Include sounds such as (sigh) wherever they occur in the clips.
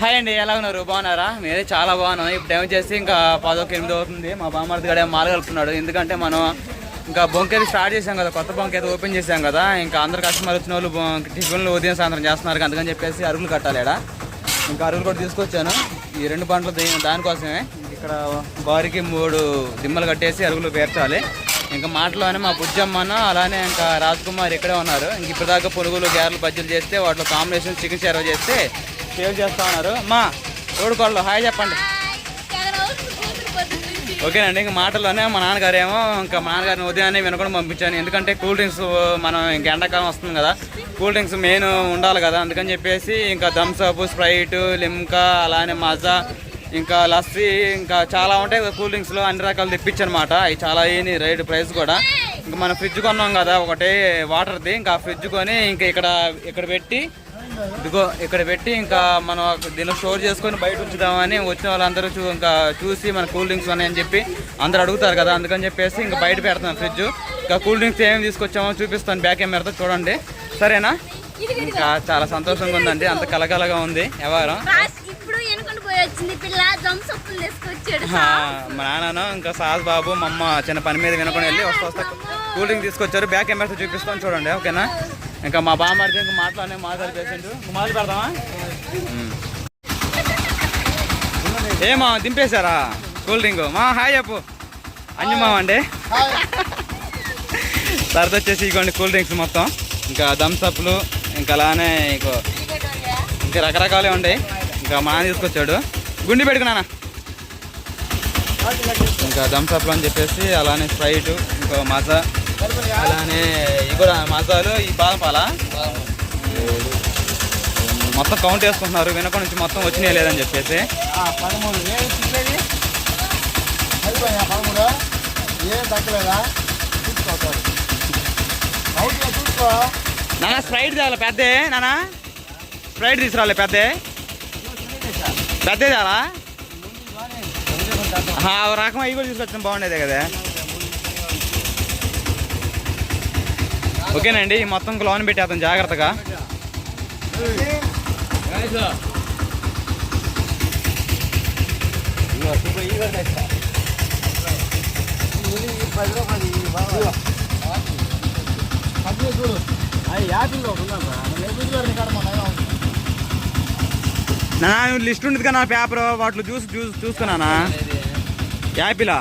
Hi అండి ఎలా ఉన్నారు? బాగున్నారా? మీరే చాలా బాగున్నాను. ఇప్పుడు టైం చేసి ఇంకా పదొక ఎనిమిది అవుతుంది. మా బామ్మర్ది గడే మాల కలుపుతున్నాడు. ఎందుకంటే మనం ఇంకా బొంకేది స్టార్ట్ చేసాం కదా కొత్త బొంక అయితే ఓపెన్ చేసాం కదా ఇంకా అందరు కస్టమర్ వచ్చిన వాళ్ళు టిఫిన్లు ఉదయం సాయంత్రం చేస్తున్నారు అందుకని చెప్పేసి అరుగులు కట్టాలి ఇంకా అరుగులు కూడా తీసుకొచ్చాను. ఈ రెండు పంటలు దానికోసమే ఇక్కడ బారికి మూడు దిమ్మలు కట్టేసి అరుగులు పేర్చాలి. ఇంకా మాటలోనే మా బుజ్జమ్మన్న అలానే ఇంకా రాజ్ కుమార్ ఇక్కడే ఉన్నారు. ఇంక ఇప్పటిదాకా పునుగులు గ్యారెలు బజ్జీలు చేస్తే వాటిలో కాంబినేషన్ చికెన్ సర్వ్ చేస్తే సేవ్ చేస్తా ఉన్నారు. మా తోడుకోళ్ళు హాయ్ చెప్పండి. ఓకేనండి ఇంకా మాటల్లోనే మా నాన్నగారు ఏమో ఇంకా మా నాన్నగారిని ఉదయాన్నే వినకుండా పంపించాను. ఎందుకంటే కూల్ డ్రింక్స్ మనం ఇంకా ఎండాకాలం వస్తుంది కదా కూల్ డ్రింక్స్ మెయిన్ ఉండాలి కదా అందుకని చెప్పేసి ఇంకా థమ్స్ అప్ స్ప్రైట్ లిమ్కా అలానే మజా ఇంకా లస్సీ ఇంకా చాలా ఉంటాయి కూల్ డ్రింక్స్లో అన్ని రకాలు తెప్పించనమాట. అవి చాలా అయ్యి రైడ్ ప్రైస్ కూడా. ఇంకా మనం ఫ్రిడ్జ్ కొన్నాం కదా ఒకటే వాటర్ది ఇంకా ఫ్రిడ్జ్ కొని ఇంకా ఇక్కడ ఇక్కడ పెట్టి ఇదిగో ఇక్కడ పెట్టి ఇంకా మనం దీనిలో స్టోర్ చేసుకొని బయట ఉంచుదామని వచ్చిన వాళ్ళందరూ చూ ఇంకా చూసి మన కూల్ డ్రింక్స్ ఉన్నాయని చెప్పి అందరూ అడుగుతారు కదా అందుకని చెప్పేసి ఇంకా బయట పెడతాను ఫ్రిడ్జ్. ఇంకా కూల్ డ్రింక్స్ ఏమేమి తీసుకొచ్చామో చూపిస్తాను బ్యాక్ కెమెరాతో చూడండి. సరేనా? ఇంకా చాలా సంతోషంగా ఉందండి అంత కలకలగా ఉంది వ్యవహారం. మా నాన్నను ఇంకా సాస్ బాబు మా అమ్మ చిన్న పని మీద వినకొని వెళ్ళి వస్తా వస్తా కూల్ డ్రింక్ తీసుకొచ్చారు. బ్యాక్ కెమెరాతో చూపిస్తాను చూడండి ఓకేనా? ఇంకా మా బామ్మర్ది ఇంకా మాట్లాడే మాట్లాడి పేషెంట్ మొదలు పెడదామా? ఉమ్. ఏమా దింపేశారా? Cool drink. మా హాయ్ చెప్పు. అంజమా అండి తర్వాత వచ్చేసి ఇగోండి కూల్ డ్రింక్స్ మొత్తం. ఇంకా థమ్స్ అప్లు ఇంకా అలానే ఇంకో ఇంకా రకరకాలే ఉంటాయి ఇంకా మా తీసుకొచ్చాడు. గుండి పెట్టుకున్నానా ఇంకా థమ్స్ అప్లు అని చెప్పేసి అలానే స్ప్రైట్ ఇంకా మజా. అలానే ఇవి కూడా మజాలు ఈ బాదం పాల? మొత్తం కౌంట్ వేసుకుంటున్నారు వెనక నుంచి మొత్తం వచ్చినాయి లేదని చెప్పేసి. పదమూడు. ఏం తగ్గలేదా? చూసుకోవాలి చూసుకో. నాన్న స్ప్రైట్ తేవాలి పెద్దే? నాన్న స్ప్రైట్ తీసుకురాలే పెద్దే? పెద్దే ఓ రకం అవి కూడా తీసుకొచ్చిన బాగుండేదే కదా ఓకేనండి ఈ మొత్తం లోన్ పెట్టేస్తాం జాగ్రత్తగా పది రూపాయలు ఇవ్వు, బాగా. పది చూడు అవి యాపిల్లో ఉన్నాను ఓకేనండి మొత్తం క్లోన్ పెట్టేద్దాం జాగ్రత్తగా. నా లిస్ట్ ఉండదు కదా పేపర్ వాటిలో చూసి చూసి చూసుకున్నానా యాపిలా?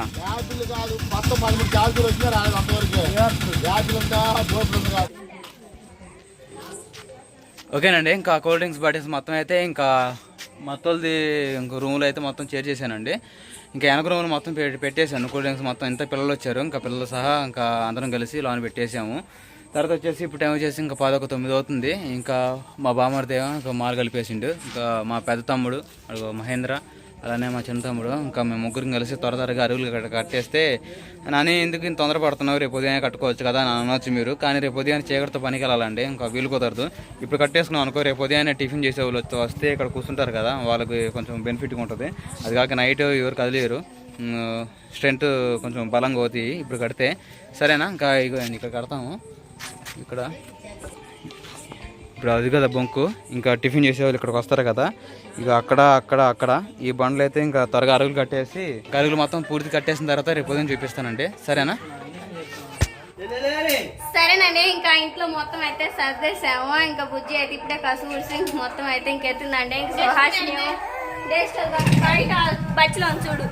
కాదు. మొత్తం పదమూడు యాపిల్ వచ్చినా రాలేదు అంతవరకు. యాపిల్ ఉందా ఓకేనండి ఇంకా కూల్ డ్రింక్స్ బాటిల్స్ మొత్తం అయితే ఇంకా మొత్తంది ఇంకో రూమ్లో అయితే మొత్తం చేర్ చేశానండి. ఇంకా వెనక రూమ్లో మొత్తం పెట్టేశాను. కూల్ డ్రింక్స్ మొత్తం ఇంత పిల్లలు వచ్చారు. ఇంకా పిల్లలు సహా ఇంకా అందరం కలిసి లోన్ పెట్టేసాము తర్వాత వచ్చేసి ఇప్పుడు టైం వచ్చేసి ఇంకా పదొక తొమ్మిది అవుతుంది. ఇంకా మా బామర్ది ఇంకా మాలు కలిపేసిండు. ఇంకా మా పెద్ద తమ్ముడు మహేంద్ర అలానే మా చిన్న తమ్ముడు ఇంకా మేము ముగ్గురం కలిసి త్వర త్వరగా అరువులు కట్టేస్తే నాని ఎందుకు ఇంత తొందరపడుతున్నావు రేపు ఉదయం కట్టుకోవచ్చు కదా అని అనొచ్చు మీరు. కానీ రేపు ఉదయం చీకటితో పనికి వెళ్ళాలండి. ఇంకా వీలు కుదరదు. ఇప్పుడు కట్టేసుకున్నాం అనుకో రేపు ఉదయాన్నే టిఫిన్ చేసే వాళ్ళు వస్తే- ఇక్కడ కూర్చుంటారు కదా వాళ్ళకి కొంచెం బెనిఫిట్గా ఉంటుంది. అది కాక నైట్ ఎవరు కదిలేరు. స్ట్రెంత్ కొంచెం బలంగా అవుతాయి. ఇప్పుడు కడితే సరేనా? ఇంకా ఇగో ఇక్కడ కడతాము ఇక్కడ. ఇప్పుడు అది కదా బొంకు. ఇంకా టిఫిన్ చేసేవాళ్ళు ఇక్కడికి వస్తారు కదా. ఇక అక్కడ అక్కడ అక్కడ. ఈ బండ్లు అయితే ఇంకా త్వరగా అరుగులు కట్టేసి అరుగులు మొత్తం పూర్తి కట్టేసిన తర్వాత రేపు ఉదయం చూపిస్తానండి. సరేనా? సరేనండి ఇంకా ఇంట్లో మొత్తం అయితే సర్దేశాము. ఇంకా బుజ్జి అయితే ఇప్పుడే కసు ఊడ్చి మొత్తం అయితే ఇంకెత్తుందండి. ఇంకా సుహాసిని బయట బచ్చిలో ఉంది చూడు.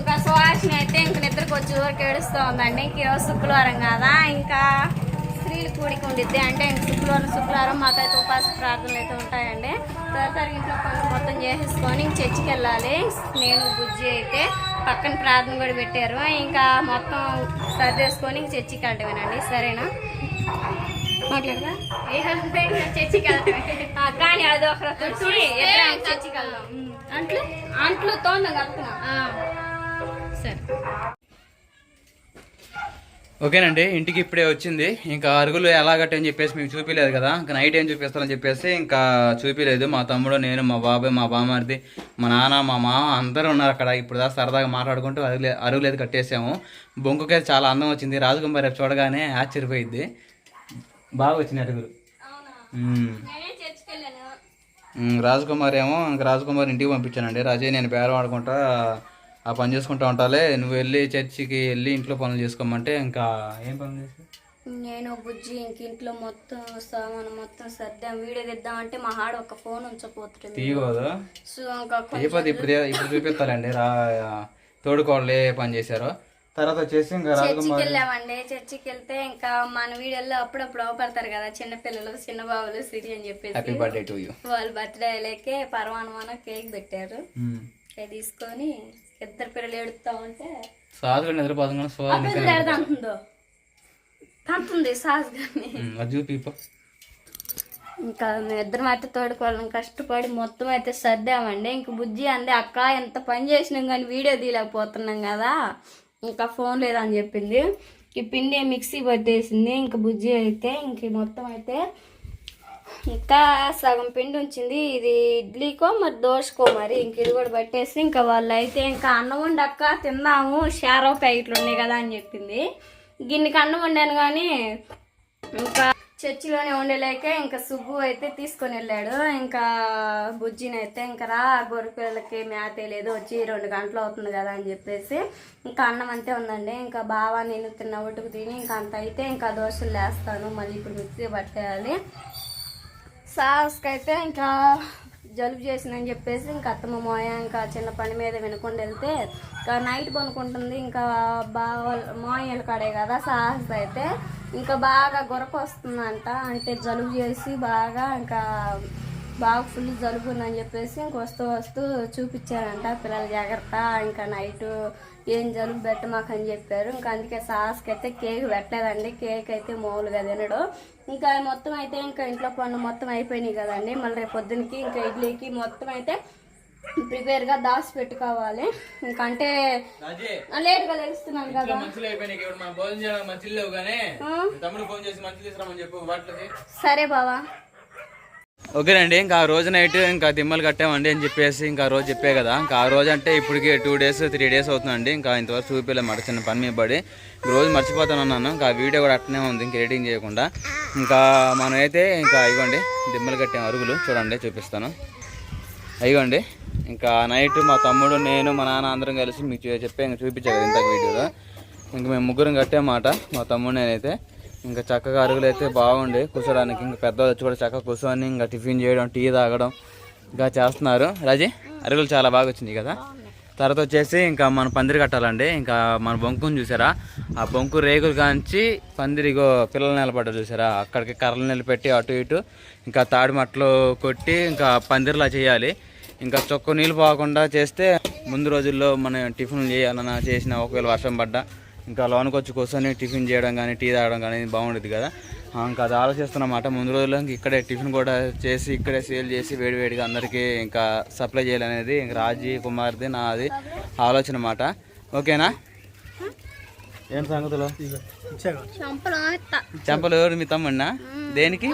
ఇంకా సుహాసిని అయితే ఇంక నిద్రకు వచ్చి ఊరికి ఏడుస్తూ ఉందండి. ఇంక ఈరోజు శుక్రవారం కదా. ఇంకా స్త్రీలు కూడికి ఉండిద్ది. అంటే శుక్రవారం శుక్రవారం మాకు అయితే ఉపాస ప్రార్థనలు అయితే ఉంటాయండి. తర్వాత ఇంట్లో పనులు మొత్తం చేసేసుకొని ఇంక చర్చికి వెళ్ళాలి నేను బుజ్జి అయితే పక్కన ప్రార్థన కూడా పెట్టారు. ఇంకా మొత్తం సర్దేసుకొని చర్చికి వెళ్ళటమేనండి. సరేనా? మాట్లాడదా? చర్చికి వెళ్తామే ఆ, కానీ అది ఒక చూడి ఎప్పుడైనా చర్చికి వెళ్దాం. ఉమ్. అంట్లు? అంట్లు తోందాం కలుపుకున్నాం సరే. ఓకేనండి ఇంటికి ఇప్పుడే వచ్చింది. ఇంకా అరుగులు ఎలా కట్టని చెప్పేసి మీకు చూపించలేదు కదా. ఇంకా నైట్ ఏం చూపిస్తారని చెప్పేసి ఇంకా చూపించలేదు మా తమ్ముడు నేను మా బాబాయ్ మా బామారిది మా నాన్న మా మామ అందరూ ఉన్నారు అక్కడ. ఇప్పుడు దాకా సరదాగా మాట్లాడుకుంటూ అరుగులే అరుగులు అయితే కట్టేసాము. బొంకుకైతే చాలా అందం వచ్చింది. రాజకుమారి రేపు చూడగానే ఆశ్చర్యపోయింది బాగా వచ్చినాయి అరుగులు. మ్మ్. రాజకుమార్ ఏమో ఇంకా రాజకుమార్ ఇంటికి పంపించానండి. రాజే నేను బేరం ఆడుకుంటా ఆ పని చేసుకుంటా ఉంటాలే. నువ్వు వెళ్ళి చర్చికి వెళ్ళి ఇంట్లో పనులు చేసుకోమంటే ఇంకా ఏం పనులు చేసి నేను బుజ్జి ఇంక ఇంట్లో మొత్తం సామాను మొత్తం సర్దాం. వీడియో తెద్దామంటే మా హాడ ఒక ఫోన్ ఉంచపోతుంది తీయకూడదు. సో ఇంకా ఇప్పుడు ఇప్పుడు చూపిస్తారండి. రా తోడుకోళ్ళు ఏ పని చేశారో. తర్వాత వచ్చేసి ఇంకా చర్చికి వెళ్ళామండి చర్చికి వెళ్తే ఇంకా మన వీడియోలో అప్పుడప్పుడు అవపడతారు కదా చిన్న పిల్లలు చిన్న బాబులు సిరి అని చెప్పేసి. హ్యాపీ బర్త్డే టు యూ వాళ్ళ బర్త్డేలకే పరమానమాన కేక్ పెట్టారు. తీసుకొని ఇద్దరు పిల్లలు ఎడుతా ఉంటే సాధుగా నిద్రపోతుంది స్వాధ అప్పుడు ఎడదంటుందో తంతుంది సాస్ కానీ అది చూపి పో. ఇంకా ఇద్దరం అయితే తోడుకోవాలని కష్టపడి మొత్తం అయితే సర్దామండి. ఇంక బుజ్జి అంది అక్క ఎంత పని చేసినాం కానీ వీడియో తీయలేకపోతున్నాం కదా. ఇంకా ఫోన్ లేదని చెప్పింది. ఈ పిండి మిక్సీ పట్టేసింది. ఇంక బుజ్జి అయితే ఇంక మొత్తం అయితే ఇంకా సగం పిండి ఉంచింది. ఇది ఇడ్లీకో మరి దోశకో మరి. ఇంక ఇది కూడా పట్టేసి ఇంకా వాళ్ళు అయితే ఇంకా అన్నం వండక్క తిందాము షారో ప్యాకెట్లు ఉన్నాయి కదా అని చెప్పింది. గిన్నెకి అన్నం వండాను కానీ ఇంకా చర్చిలోనే ఉండలేక ఇంకా సుబ్బు అయితే తీసుకొని వెళ్ళాడు. ఇంకా బుజ్జిని అయితే ఇంకా రా గొర్రెపిల్లలకి మేత లేదు వచ్చి రెండు గంటలు అవుతుంది కదా అని చెప్పేసి ఇంకా అన్నం అంతే ఉందండి. ఇంకా బావా నేను తిన్న ఒట్టుకు తిని ఇంకా అంత అయితే ఇంకా దోశలు లేస్తాను. మళ్ళీ ఇప్పుడు మిక్సీ పట్టేయాలి. సాస్కి అయితే ఇంకా జలుబు చేసిందని చెప్పేసి ఇంకా అత్తమ్మ మోయ ఇంకా చిన్న పని మీద వినకుండా వెళ్తే ఇంకా నైట్ పనుకుంటుంది. ఇంకా బాగా మోయలు కాడే కదా సాహస్ అయితే. ఇంకా బాగా గొరకొస్తుందంట. అంటే జలుబు చేసి బాగా ఇంకా బాగా ఫుల్ జలుబు ఉందని చెప్పేసి ఇంక వస్తూ వస్తూ చూపించారంట పిల్లల జాగ్రత్త ఇంకా నైట్ ఏం జలుబు పెట్టమాకని చెప్పారు. ఇంకా అందుకే సాస్కి అయితే కేక్ పెట్టలేదండి. కేక్ అయితే మామూలుగా తినడు. ఇంకా మొత్తం అయితే ఇంకా ఇంట్లో పనులు మొత్తం అయిపోయినాయి కదండి. మళ్ళీ రేపు పొద్దునకి ఇంకా ఇడ్లీకి మొత్తం అయితే ప్రిపేర్గా దాచి పెట్టుకోవాలి. ఇంకా అంటే లేట్గా లేస్తున్నాను కదా. సరే బావా. ఓకేనండి ఇంకా ఆ రోజు నైట్ ఇంకా దిమ్మలు కట్టామండి అని చెప్పేసి ఇంకా రోజు చెప్పే కదా. ఇంకా ఆ రోజు అంటే ఇప్పటికి టూ డేస్ త్రీ డేస్ అవుతుందండి. ఇంకా ఇంతవరకు చూపించలేదు చిన్న పని మీద పడి. రోజు మర్చిపోతాను అన్నాను. ఇంకా వీడియో కూడా అట్నే ఉంది ఇంక ఎడిటింగ్ చేయకుండా. ఇంకా మనమైతే ఇంకా ఇవ్వండి దిమ్మలు కట్టాం అరుగులు చూడండి చూపిస్తాను. అయ్యండి ఇంకా నైట్ మా తమ్ముడు నేను మా నాన్న అందరం కలిసి మీకు చూ- చెప్పే ఇంకా చూపించాను కదా ఇంతకు వీడియోలో. ఇంక మేము ముగ్గురం కట్టామాట మా తమ్ముడు నేనైతే. ఇంకా చక్కగా అరుగులు అయితే బాగుండి. కూర్చోడానికి ఇంకా పెద్దవాళ్ళు వచ్చి కూడా చక్కగా కూర్చొని ఇంకా టిఫిన్ చేయడం టీ తాగడం ఇంకా చేస్తున్నారు. రాజీ అరుగులు చాలా బాగా వచ్చింది కదా? తర్వాత వచ్చేసి ఇంకా మన పందిరి కట్టాలండి. ఇంకా మన బొంకుని చూసారా? ఆ బొంకు రేకులు కాంచి పందిరిగో పిల్లలు నిలబడ్డారు చూసారా? అక్కడికి కర్రలు నిలబెట్టి అటు ఇటు ఇంకా తాడి మట్టలు కొట్టి ఇంకా పందిరిలా చేయాలి. ఇంకా చొక్క నీళ్ళు పోకుండా చేస్తే ముందు రోజుల్లో మనం టిఫిన్లు చేయాలన్నా చేసిన ఒకవేళ వర్షం పడ్డా ఇంకా లోనికి వచ్చి కూర్చొని టిఫిన్ చేయడం కానీ టీ తాగడం కానీ బాగుండేది కదా. ఇంకా అది ఆలోచిస్తున్నమాట ముందు రోజుల్లో ఇంక ఇక్కడే టిఫిన్ కూడా చేసి ఇక్కడే సేల్ చేసి వేడివేడిగా అందరికీ ఇంకా సప్లై చేయాలనేది ఇంక రాజీ కుమార్ది నాది ఆలోచన మాట. ఓకేనా? ఏం సంగతులు? చంపలు ఎవరు? మీ తమ్ముడినా? దేనికి?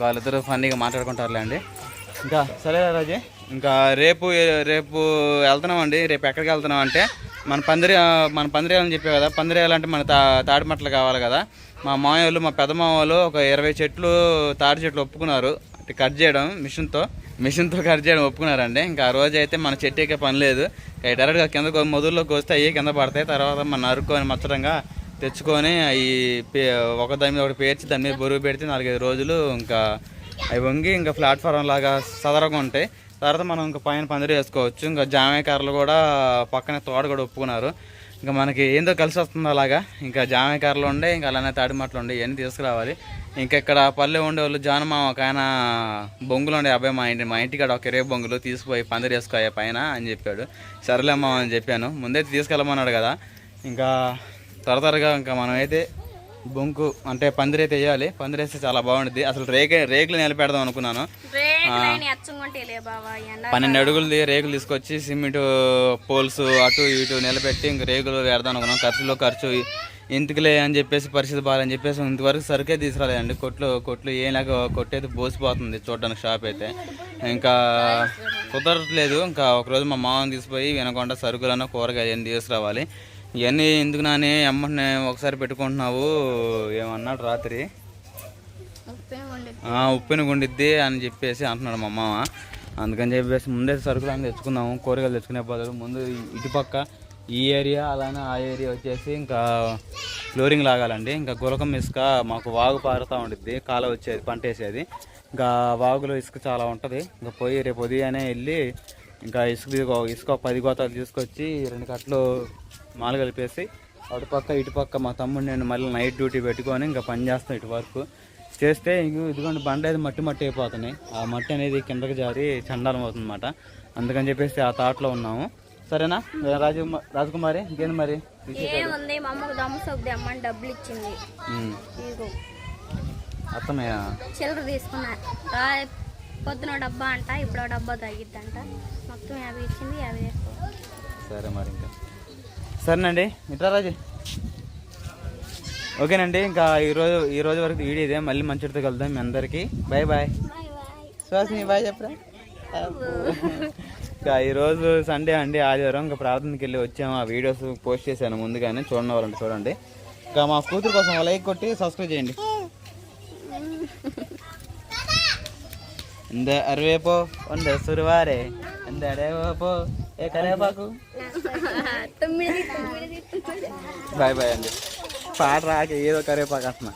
వాళ్ళిద్దరు ఫన్నీగా మాట్లాడుకుంటారులే అండి ఇంకా సరే రాజే? ఇంకా రేపు రేపు వెళ్తున్నామండి. రేపు ఎక్కడికి వెళ్తున్నాం అంటే మన పందిరి మన పందిరేయాలని చెప్పే కదా. పందిరేయాలంటే మన తా తాడిమట్టలు కావాలి కదా. మా మామయ్య వాళ్ళు మా పెద్ద మామ వాళ్ళు ఒక ఇరవై చెట్లు తాడి చెట్లు ఒప్పుకున్నారు. అంటే కట్ చేయడం మిషన్తో మిషన్తో కట్ చేయడం ఒప్పుకున్నారండి. ఇంకా ఆ రోజు అయితే మన చెట్టు ఎక్కే పని లేదు. డైరెక్ట్గా కింద మొదల్లోకి వస్తే అవి కింద పడతాయి. తర్వాత మనం నరుక్కొని మచ్చడంగా తెచ్చుకొని అవి పే ఒక దాని మీద ఒకటి పేర్చి దాని మీద బరువు పెడితే నాలుగైదు రోజులు ఇంకా అవి వంగి ఇంకా ప్లాట్ఫారం లాగా సదరగా ఉంటాయి. తర్వాత మనం ఇంకా పైన పందిరి వేసుకోవచ్చు. ఇంకా జామాయి కర్రలు కూడా పక్కనే తోట కూడా ఒప్పుకున్నారు. ఇంకా మనకి ఏందో కలిసి వస్తుంది అలాగా. ఇంకా జామాయి కర్రలు ఉండే ఇంకా అలానే తాడిమట్లు ఉండే ఇవన్నీ తీసుకురావాలి. ఇంకా ఇక్కడ పల్లె ఉండే వాళ్ళు ఒక ఆయన బొంగులు ఉండే అబ్బాయి మా ఇంటి మా ఇంటికాడ ఒక ఇరవై బొంగులు తీసుకుపోయి పందిరి వేసుకోయా పైన అని చెప్పాడు. సరేలేమ్మా అని చెప్పాను. ముందైతే తీసుకెళ్ళమన్నాడు కదా. ఇంకా త్వర త్వరగా ఇంకా మనమైతే బొంకు అంటే పందిరి అయితే వేయాలి. పందిరి వేస్తే చాలా బాగుంటుంది అసలు రేకే రేకులు నిలబెడదాం అనుకున్నాను. పన్నెండు అడుగులది రేకులు తీసుకొచ్చి సిమెంట్ పోల్స్ అటు ఇటు నిలబెట్టి ఇంక రేకులు వేద్దాం అనుకున్నాం. ఖర్చులో ఖర్చు ఎందుకులే అని చెప్పేసి పరిస్థితి బాగాలని చెప్పేసి ఇంతవరకు సరుకే తీసుకురాలేదండి. కొట్లు కొట్లు ఏం లేక కొట్టయితే బోసిపోతుంది చూడడానికి షాప్ అయితే. ఇంకా కుదరట్లేదు. ఇంకా ఒకరోజు మా మామని తీసుకుపోయి వినకుండా సరుకులను కూరగాయలు అన్నీ తీసుకురావాలి. ఇవన్నీ ఎందుకు నాని అమ్మని ఒకసారి పెట్టుకుంటున్నావు? ఏమన్నాడు రాత్రి? ఉప్పెన గుండిద్ది అని చెప్పేసి అంటున్నాడు మా మామ అందుకని చెప్పేసి ముందే సరుకులు అన్నీ తెచ్చుకుందాము కూరగాయలు తెచ్చుకునే బదులు ముందు ఇటుపక్క ఈ ఏరియా అలానే ఆ ఏరియా వచ్చేసి ఇంకా ఫ్లోరింగ్ లాగాలండి. ఇంకా గురకం ఇసుక మాకు వాగు పారుతూ ఉండిద్ది కాల వచ్చేది పంట వేసేది. ఇంకా వాగులో ఇసుక చాలా ఉంటుంది. ఇంకా పోయి రేపు ఉదయాన్నే వెళ్ళి ఇంకా ఇసుక ఇసుక పది గోతాలు తీసుకొచ్చి రెండు కట్టలు మాలు కలిపేసి అటుపక్క ఇటుపక్క మా తమ్ముడు నేను మళ్ళీ నైట్ డ్యూటీ పెట్టుకొని ఇంకా పని చేస్తాం ఇటు వరకు చేస్తే ఇంక ఇదిగోండి బండ అనేది మట్టి మట్టి అయిపోతున్నాయి. ఆ మట్టి అనేది కిందకి జారి చండాలం అవుతుంది అనమాట అందుకని చెప్పేసి ఆ థాట్లో ఉన్నాము. సరేనా? రాజు రాజకుమారి ఇంకేంది మరి? ఏముంది? మా అమ్మకు డబ్బులు ఇచ్చింది. అర్థమయ్యా? చిల్లర తీసుకున్నా. పొద్దున డబ్బా అంట ఇప్పుడు డబ్బా తగ్గిద్దంట. మొత్తం యాభై ఇచ్చింది యాభై సరే మరి ఇంకా. సరేనండి మిత్రా రాజు ఓకేనండి ఇంకా ఈరోజు ఈ రోజు వరకు వీడియో ఇదే మళ్ళీ మంచితో కలుద్దాం మీ అందరికీ bye bye bye bye Suhasini bye చెప్పరా (laughs) ఇంకా ఈరోజు సండే అండి ఆదివారం ఇంకా ప్రార్థనకి వెళ్ళి వచ్చాము ఆ వీడియోస్ పోస్ట్ చేశాను ముందుగానే చూడండి వాళ్ళంటే చూడండి ఇంకా మా కూతురు కోసం లైక్ కొట్టి సబ్స్క్రైబ్ చేయండి இந்த అరవేపో ఉంద సురువారే இந்த అడేవోపో ఏ కరేపాకు? బాయ్ బాయ్ అండి. పాట రాక ఏదో కరేపాకు అంటున్నా.